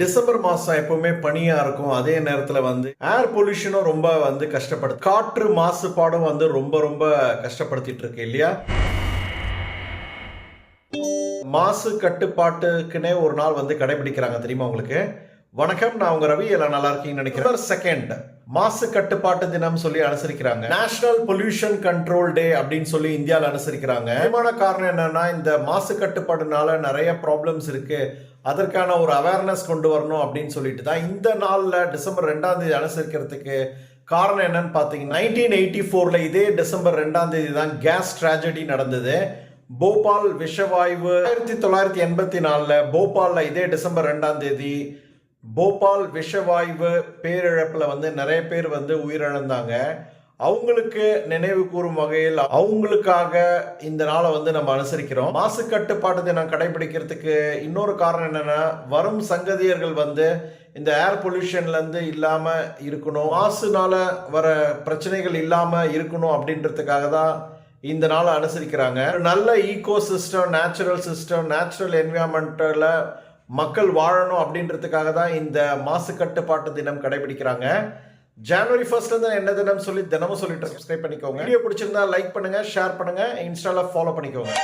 December மாசம் எப்பவுமே பனியா இருக்கும். அதே நேரத்துல வந்து ஏர் பொல்யூஷனும் ரொம்ப வந்து கஷ்டப்படுது. காற்று மாசுபாடும் வந்து ரொம்ப ரொம்ப கஷ்டப்படுத்திட்டு இருக்கு இல்லையா? மாசு கட்டுப்பாட்டுக்குன்னே ஒரு நாள் வந்து கடைபிடிக்கிறாங்க தெரியுமா உங்களுக்கு? வணக்கம் நான் உங்க ரவி எல்லாம் நல்லா இருக்கீங்கன்னு நினைக்கிறேன். செகண்ட் மாசு கட்டுப்பாட்டு தினம் சொல்லி அனுசரிக்கிறாங்க. நேஷனல் பொல்யூஷன் கண்ட்ரோல் டே அப்படின்னு சொல்லி இந்தியாவில் அனுசரிக்கிறாங்க. முக்கியமான காரணம் என்னன்னா இந்த மாசு கட்டுப்பாடுனால நிறைய ப்ராப்ளம்ஸ் இருக்கு. அதற்கான ஒரு அவேர்னஸ் கொண்டு வரணும் அப்படின்னு சொல்லிட்டு தான் இந்த நாளில் டிசம்பர் ரெண்டாம் தேதி அனுசரிக்கிறதுக்கு காரணம் என்னன்னு பார்த்தீங்கன்னா நைன்டீன் எயிட்டி ஃபோரில் இதே டிசம்பர் ரெண்டாம் தேதி தான் கேஸ் ட்ராஜடி நடந்தது. போபால் விஷவாயு ஆயிரத்தி தொள்ளாயிரத்தி எண்பத்தி நாலில் போபாலில் இதே டிசம்பர் ரெண்டாம் தேதி போபால் விஷவாயு பேரிழப்பில் வந்து நிறைய பேர் வந்து உயிரிழந்தாங்க. அவங்களுக்கு நினைவு கூறும் வகையில் அவங்களுக்காக இந்த நாளை வந்து நம்ம அனுசரிக்கிறோம். மாசு கட்டுப்பாடு தினம் கடைபிடிக்கிறதுக்கு இன்னொரு காரணம் என்னன்னா வரும் சங்கதியர்கள் வந்து இந்த ஏர் பொல்யூஷன்லேருந்து இல்லாமல் இருக்கணும். மாசுனால வர பிரச்சனைகள் இல்லாமல் இருக்கணும் அப்படின்றதுக்காக தான் இந்த நாளை அனுசரிக்கிறாங்க. நல்ல eco system natural system natural என்விரான்மெண்ட்டில் மக்கள் வாழணும் அப்படின்றதுக்காக தான் இந்த மாசு கட்டுப்பாட்டு தினம் கடைபிடிக்கிறாங்க. ஜனவரி ஃபர்ஸ்ட்ல இருந்து என்ன தினம் சொல்லி தினமும் சொல்லிட்டு சப்ஸ்கிரைப் பண்ணிக்கோங்க. வீடியோ பிடிச்சிருந்தா லைக் பண்ணுங்க ஷேர் பண்ணுங்க இன்ஸ்டால ஃபாலோ பண்ணிக்கோங்க.